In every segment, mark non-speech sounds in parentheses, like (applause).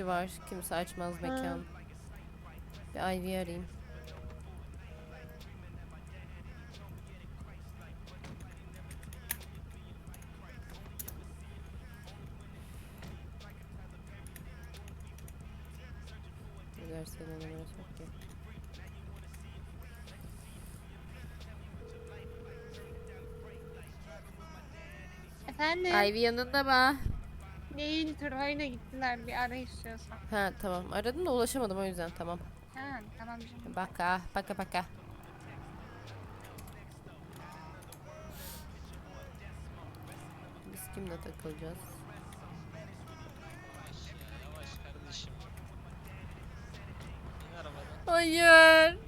kişi var. Kimse açmaz mekan. Bir Ivy arayayım. Numarası. Efendim? Ivy yanında mı? Değil Turbay'la gittiler bir ara istiyorsan. Ha tamam. Aradım da ulaşamadım o yüzden tamam. Ha tamam canım. Baka, baka baka. Biz kimle takılacağız? Yavaş ya, yavaş kardeşim. İn arabadan, Hayır.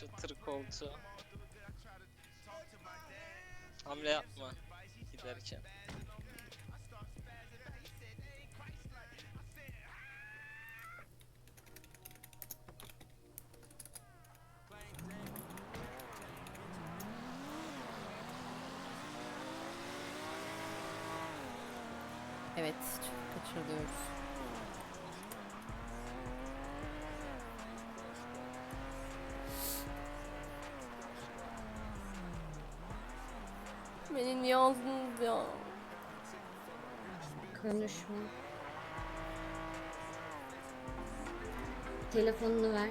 Şu tır koltuğu. Hamle yapma giderken. Evet, kaçırıyoruz. Beni niye aldınız ya? Konuşma. Telefonunu ver.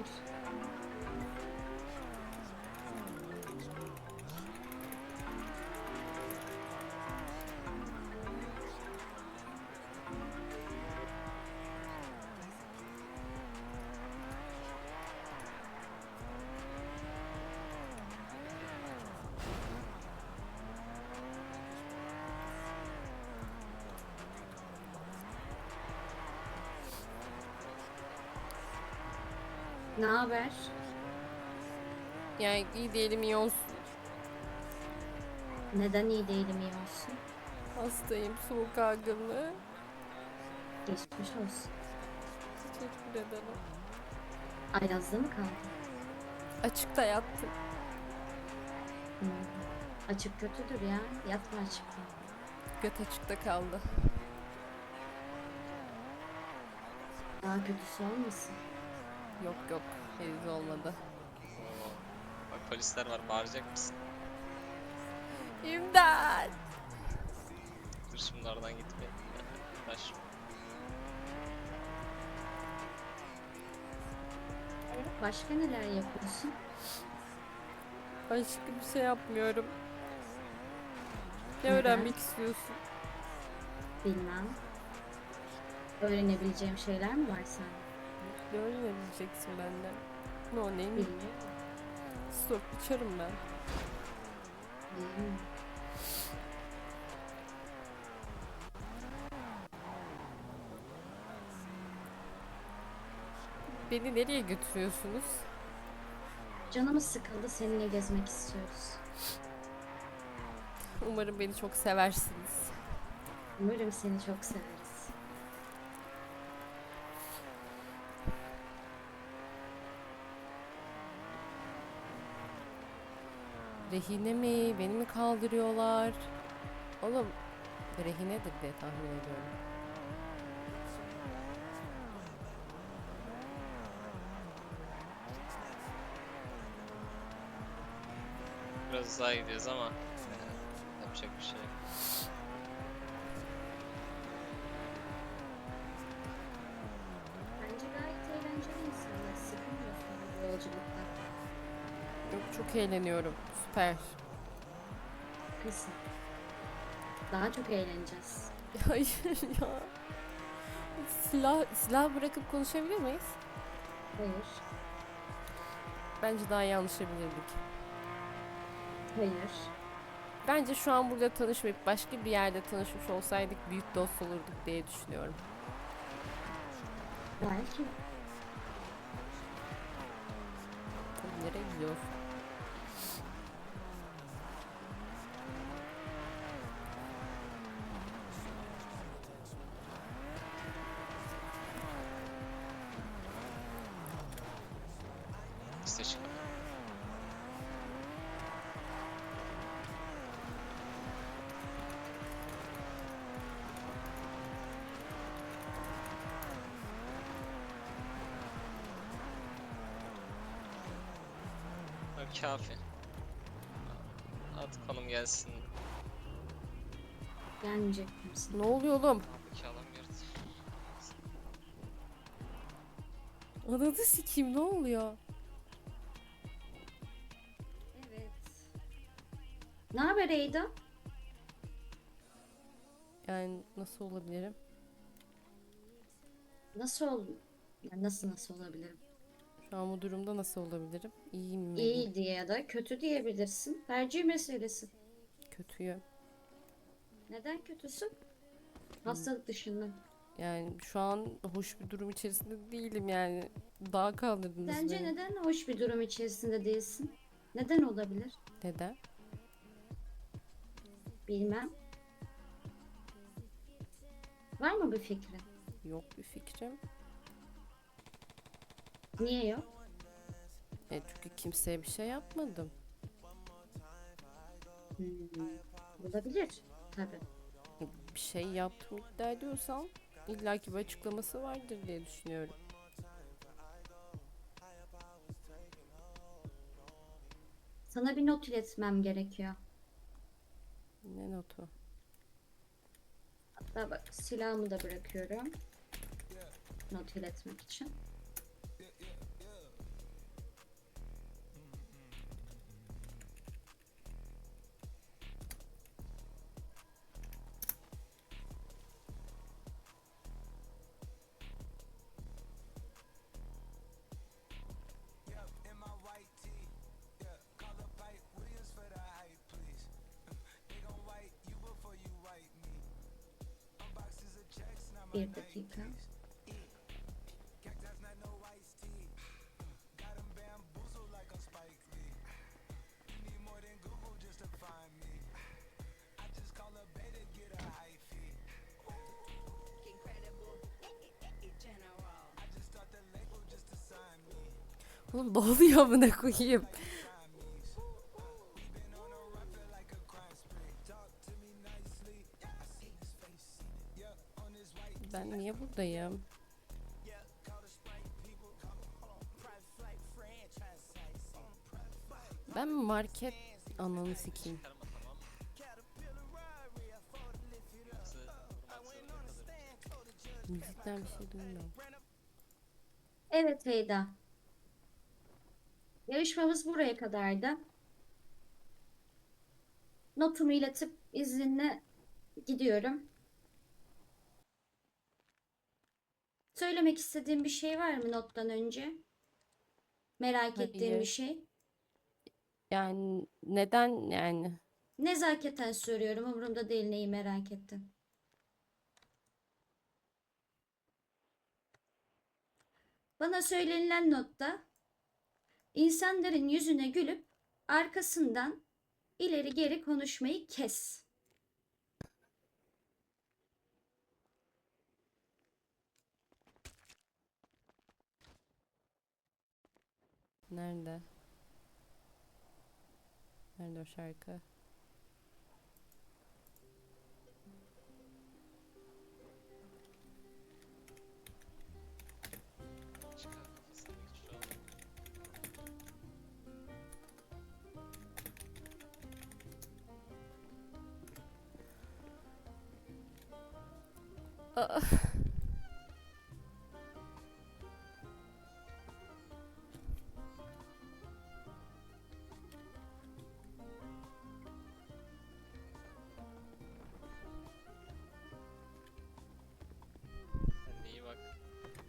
Ne haber? Yani iyi diyelim iyi olsun. Neden iyi değilim iyi olsun? Hastayım, soğuk algınlığı. Geçmiş olsun. Teşekkür ederim. Ayazda mı kaldın? Açıkta yattım. Hmm. Açık kötüdür ya. Yatma açıkta. Göt açıkta kaldı. Daha kötüsü olmasın. Yok yok, henüz olmadı. Oo. Bak polisler var bağıracak mısın? İmdat! Dur oradan gitme. Baş. Başka neler yapıyorsun? Başka bir şey yapmıyorum. Ne Neden? öğrenmek istiyorsun? Bilmem. Öğrenebileceğim şeyler mi var sende? Ne öğrenebileceksin benden? No name. Stop içerim ben. Beni nereye götürüyorsunuz? Canımız sıkıldı. Seninle gezmek istiyoruz. Umarım beni çok seversiniz. Umarım seni çok severiz. Rehine mi? Beni mi kaldırıyorlar? Oğlum rehinedir diye tahmin ediyorum. Biraz daha gidiyoruz ama yapacak bir şey yok. Bence gayet eğlenceli insanlar. Sıkılmıyorsun bu yolculukta. Yok çok eğleniyorum. Süper. Kızım. Daha çok eğleneceğiz. (laughs) Hayır ya. Silah, silah bırakıp konuşabilir miyiz? Hayır. Bence daha iyi anlaşabilirdik. Hayır. Bence şu an burada tanışmayıp başka bir yerde tanışmış olsaydık büyük dost olurduk diye düşünüyorum. Belki. Nereye gidiyoruz? Neyse çıkalım. Kafi. At konum gelsin. Gelmeyecek misin? Ne oluyor oğlum? Adam girdi. Ananı sikeyim ne oluyor? Ne haber Eyda? Yani nasıl olabilirim? Nasıl ol? Yani nasıl nasıl olabilirim? Şu an bu durumda nasıl olabilirim? İyiyim mi? İyi diye ya da kötü diyebilirsin. Tercih meselesi. Kötüyüm. Neden kötüsün? Hastalık dışında. Yani şu an hoş bir durum içerisinde değilim yani. Dağa kaldırdınız Sence beni. neden hoş bir durum içerisinde değilsin? Neden olabilir? Neden? Bilmem. Var mı bir fikrin? Yok bir fikrim. Niye yok? E çünkü kimseye bir şey yapmadım. Hmm, olabilir. Tabii. Bir şey yaptım iddia ediyorsam illaki bir açıklaması vardır diye düşünüyorum. Sana bir not iletmem gerekiyor. Notu? Hatta bak silahımı da bırakıyorum. Not iletmek için. Bir dakika. Oğlum ne oluyor amına koyayım? Buradayım? Ben market ananı sikeyim. Müzikten bir şey duymuyorum. Evet Heyda. Yarışmamız buraya kadardı. Notumu iletip izninle gidiyorum. Söylemek istediğim bir şey var mı nottan önce? Merak ettiğim bir Hayır. şey. Yani neden yani? Nezaketen soruyorum. Umurumda değil neyi merak ettim. Bana söylenilen notta insanların yüzüne gülüp arkasından ileri geri konuşmayı kes. Nerede? Nerede o şarkı? Çıkar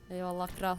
Eyvallah kral.